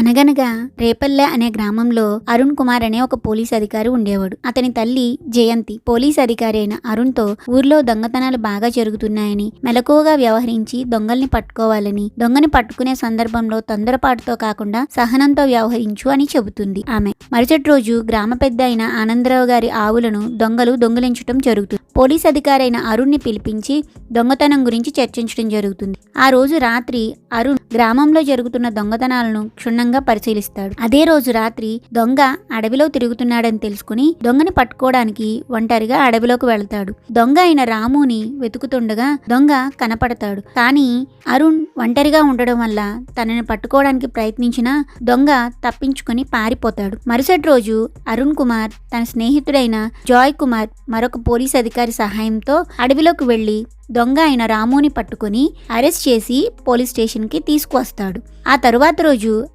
అనగనగా రేపల్లె అనే గ్రామంలో అరుణ్ కుమార్ అనే ఒక పోలీస్ అధికారి ఉండేవాడు. అతని తల్లి జయంతి పోలీస్ అధికారి అయిన అరుణ్తో ఊర్లో దొంగతనాలు బాగా జరుగుతున్నాయని మెలకువగా వ్యవహరించి దొంగల్ని పట్టుకోవాలని దొంగని పట్టుకునే సందర్భంలో తొందరపాటుతో కాకుండా సహనంతో వ్యవహరించు అని చెబుతుంది ఆమె. మరుసటి రోజు గ్రామ పెద్ద అయిన ఆనందరావు గారి ఆవులను దొంగలు దొంగిలించడం జరుగుతుంది. పోలీస్ అధికారి అయిన అరుణ్ని పిలిపించి దొంగతనం గురించి చర్చించడం జరుగుతుంది. ఆ రోజు రాత్రి అరుణ్ గ్రామంలో జరుగుతున్న దొంగతనాలను క్షుణ్ణంగా పరిశీలిస్తాడు. అదే రోజు రాత్రి దొంగ అడవిలో తిరుగుతున్నాడని తెలుసుకుని దొంగని పట్టుకోవడానికి ఒంటరిగా అడవిలోకి వెళ్తాడు. దొంగ అయిన రాముని వెతుకుతుండగా దొంగ కనపడతాడు. కానీ అరుణ్ ఒంటరిగా ఉండడం వల్ల తనని పట్టుకోవడానికి ప్రయత్నించినా దొంగ తప్పించుకుని పారిపోతాడు. మరుసటి రోజు అరుణ్ కుమార్ తన స్నేహితుడైన జాయ్ కుమార్ మరొక పోలీస్ అధికారి సహాయంతో అడవిలోకి వెళ్ళి దొంగ అయిన రాముని పట్టుకొని అరెస్ట్ చేసి పోలీస్ స్టేషన్కి తీసుకువస్తాడు. ఆ తరువాత రోజు